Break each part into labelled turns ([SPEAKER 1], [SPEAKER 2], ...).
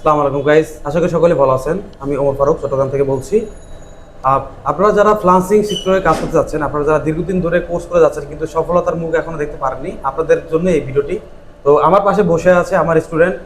[SPEAKER 1] আসসালামু আলাইকুম গাইস আশা করি সকলে ভালো আছেন। আমি ওমর ফারুক, চট্টগ্রাম থেকে বলছি। আপনারা যারা ফ্লান্সিং সেক্টরে কাজ করতে যাচ্ছেন, আপনারা যারা দীর্ঘদিন ধরে কোর্স করে যাচ্ছেন, কিন্তু সফলতার মুখ এখনও দেখতে পারেননি, আপনাদের জন্য এই ভিডিওটি। তো আমার পাশে বসে আছে আমার স্টুডেন্ট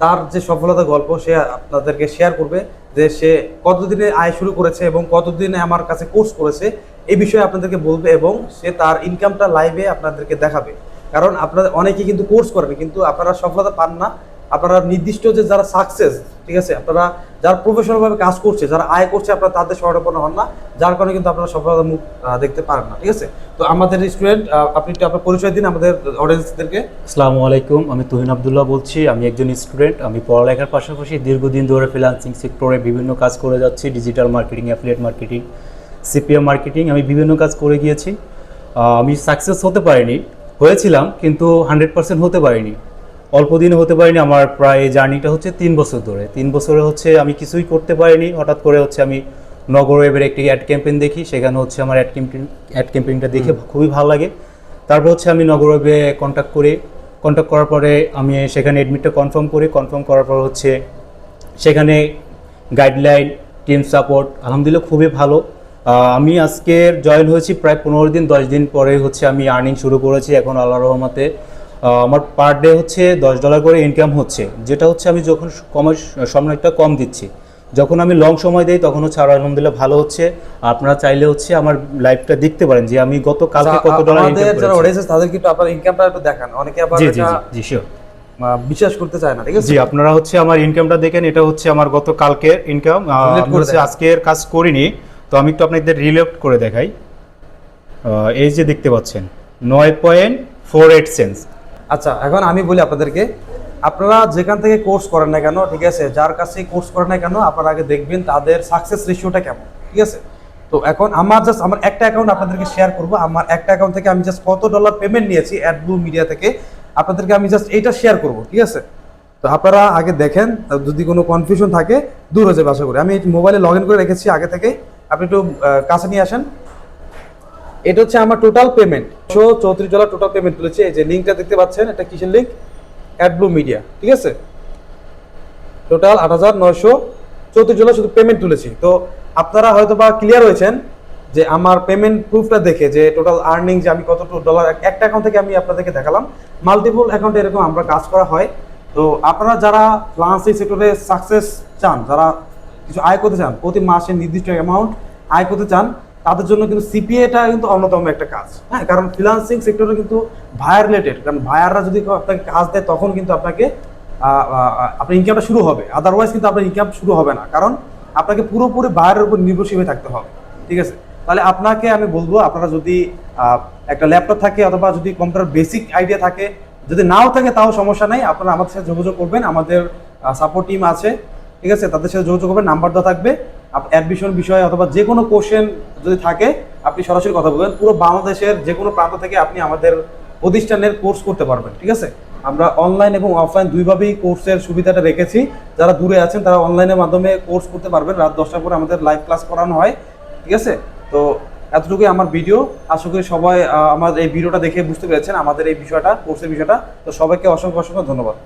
[SPEAKER 1] তার যে সফলতার গল্প, সে আপনাদেরকে শেয়ার করবে যে সে কতদিনে আয় শুরু করেছে এবং কতদিনে আমার কাছে কোর্স করেছে। এই বিষয়ে আপনাদেরকে বলবে এবং সে তার ইনকামটা লাইভে আপনাদেরকে দেখাবে। কারণ আপনারা অনেকেই কিন্তু কোর্স করেন কিন্তু আপনারা সফলতা পান না। আপনারা নির্দিষ্ট যে যারা সাকসেস ঠিক আছে, আপনারা যারা প্রফেশনাল ভাবে কাজ করছে, যারা আয় করছে, আপনারা তাদের স্মরণাপন্ন হন না, যার কারণে কিন্তু আপনারা সফলতার মুখ দেখতে পারেন না, ঠিক আছে? তো আমাদের স্টুডেন্ট আপনি একটু আপনার পরিচয় দিন, আমাদের অডিয়েন্সদেরকে
[SPEAKER 2] আসসালামু আলাইকুম, আমি তুহিন আবদুল্লাহ বলছি, আমি একজন স্টুডেন্ট আমি পড়ালেখার পাশাপাশি দীর্ঘদিন ধরে ফ্রিল্যান্সিং সেক্টরে বিভিন্ন কাজ করে যাচ্ছি digital marketing affiliate marketing CPM marketing আমি বিভিন্ন কাজ করে গিয়েছি। আমি সাকসেস হতে পারিনি, হয়েছিলাম, কিন্তু হান্ড্রেড পার্সেন্ট হতে পারিনি। অল্প দিনে হতে পারিনি আমার প্রায় জার্নিটা হচ্ছে তিন বছর ধরে। তিন বছরে হচ্ছে আমি কিছুই করতে পারিনি হঠাৎ করে হচ্ছে আমি নগর ওয়েবের একটি অ্যাড ক্যাম্পেইন দেখি সেখানে হচ্ছে আমার অ্যাড ক্যাম্পেইন অ্যাড ক্যাম্পেইনটা দেখে খুবই ভালো লাগে। তারপর হচ্ছে আমি নগর ওয়েবে কন্ট্যাক্ট করি কন্ট্যাক্ট করার পরে আমি সেখানে অ্যাডমিটটা কনফার্ম করি কনফার্ম করার পর হচ্ছে সেখানে গাইডলাইন টিম সাপোর্ট আলহামদুলিল্লাহ খুবই ভালো। আমি আজকের জয়েন হয়েছি প্রায় পনেরো দিন দশ দিন পরে হচ্ছে আমি আর্নিং শুরু করেছি এখন আল্লাহ রহমতে। আমার পার ডে হচ্ছে দশ ডলার করে ইনকাম হচ্ছে। যেটা হচ্ছে আমি যখন কমার সময়টা কম দিচ্ছি। যখন আমি লং সময় দিই তখন হচ্ছে আরও আলহামদুলিল্লাহ ভালো হচ্ছে। আপনারা চাইলে হচ্ছে আমার লাইফটা দেখতে পারেন যে আমি গত কালকে কত ডলার
[SPEAKER 1] যারা অডিয়েন্স তাদেরকে একটু আপনার ইনকামটা একটু দেখান। অনেকে আবার
[SPEAKER 2] জি জি জি শিওর
[SPEAKER 1] বিশ্বাস করতে চায় না ঠিক আছে?
[SPEAKER 2] জি আপনারা হচ্ছে আমার ইনকামটা দেখেন। এটা হচ্ছে আমার গত কালকের ইনকাম
[SPEAKER 1] Relate করে
[SPEAKER 2] হচ্ছে আজকের কাজ করিনি। তো আমি একটু আপনাদের রিলেট করে দেখাই। এই যে দেখতে পাচ্ছেন নয় পয়েন্ট ফোর এইট সেন্স
[SPEAKER 1] আচ্ছা এখন আমি বলি আপনাদেরকে, আপনারা যেখান থেকে কোর্স করেন না কেন, ঠিক আছে, যার কাছে কোর্স করেন না কেন, আপনারা আগে দেখবেন তাদের সাকসেস রেশিওটা কেমন, ঠিক আছে? তো এখন আমার জাস্ট আমার একটা অ্যাকাউন্ট আপনাদেরকে শেয়ার করব, আমার একটা অ্যাকাউন্ট থেকে আমি জাস্ট কত ডলার পেমেন্ট নিয়েছি অ্যাড অ্যাডব্লু মিডিয়া থেকে, আপনাদেরকে আমি জাস্ট এইটা শেয়ার করব, ঠিক আছে? তো আপনারা আগে দেখেন, যদি কোনো কনফিউশন থাকে, দূর হয়ে যাবে, আশা করি। আমি মোবাইলে লগ ইন করে রেখেছি আগে থেকে আপনি একটু কাছে নিয়ে আসেন। এটা হচ্ছে আমার টোটাল পেমেন্ট শো চৌত্রিশ ডলার টোটাল পেমেন্ট তুলেছে। এই যে লিঙ্কটা দেখতে পাচ্ছেন, এটা কিসের লিঙ্ক অ্যাডব্লু মিডিয়া ঠিক আছে? টোটাল আট হাজার নয়শো চৌত্রিশ ডলার শুধু পেমেন্ট তুলেছি। তো আপনারা হয়তো বা ক্লিয়ার হয়েছেন যে আমার পেমেন্ট প্রুফটা দেখে যে টোটাল আর্নিং যে আমি কত ডলার একটা অ্যাকাউন্ট থেকে আমি আপনাদেরকে দেখালাম। মাল্টিপল অ্যাকাউন্টে এরকম আমরা কাজ করা হয়। তো আপনারা যারা ফ্লান্সিং সেক্টরে সাকসেস চান, যারা কিছু আয় করতে চান, প্রতি মাসে নির্দিষ্ট অ্যামাউন্ট আয় করতে চান তাদের জন্য কিন্তু সিপিএটা কিন্তু অন্যতম একটা কাজ। হ্যাঁ কারণ ফ্রিলান্সিং সেক্টরে কিন্তু ভায়ার রিলেটেড কারণ ভায়াররা যদি আপনাকে কাজ দেয়, তখন কিন্তু আপনাকে আপনার ইনকামটা শুরু হবে। আদারওয়াইজ কিন্তু আপনার ইনকাম শুরু হবে না। কারণ আপনাকে পুরোপুরি বায়ারের উপর নির্ভরশীল হয়ে থাকতে হবে। ঠিক আছে? তাহলে আপনাকে আমি বলব, আপনারা যদি একটা ল্যাপটপ থাকে অথবা যদি কম্পিউটার বেসিক আইডিয়া থাকে, যদি নাও থাকে তাও সমস্যা নেই। আপনারা আমাদের সাথে যোগাযোগ করবেন। আমাদের সাপোর্ট টিম আছে। ঠিক আছে? তাদের সাথে যোগাযোগ করবেন নাম্বার দেওয়া থাকবে। অ্যাডমিশন বিষয়ে অথবা যে কোনো কোশ্চেন যদি থাকে, আপনি সরাসরি কথা বলবেন। পুরো বাংলাদেশের যে কোনো প্রান্ত থেকে আপনি আমাদের প্রতিষ্ঠানের কোর্স করতে পারবেন, ঠিক আছে? আমরা অনলাইন এবং অফলাইন দুইভাবেই কোর্সের সুবিধাটা রেখেছি। যারা দূরে আছেন, তারা অনলাইনের মাধ্যমে কোর্স করতে পারবেন। রাত দশটার পরে আমাদের লাইভ ক্লাস করানো হয়, ঠিক আছে? তো এতটুকুই আমার ভিডিও আশা করি সবাই আমার এই ভিডিওটা দেখে বুঝতে পেরেছেন, আমাদের এই বিষয়টা কোর্সের বিষয়টা। তো সবাইকে অসংখ্য অসংখ্য ধন্যবাদ।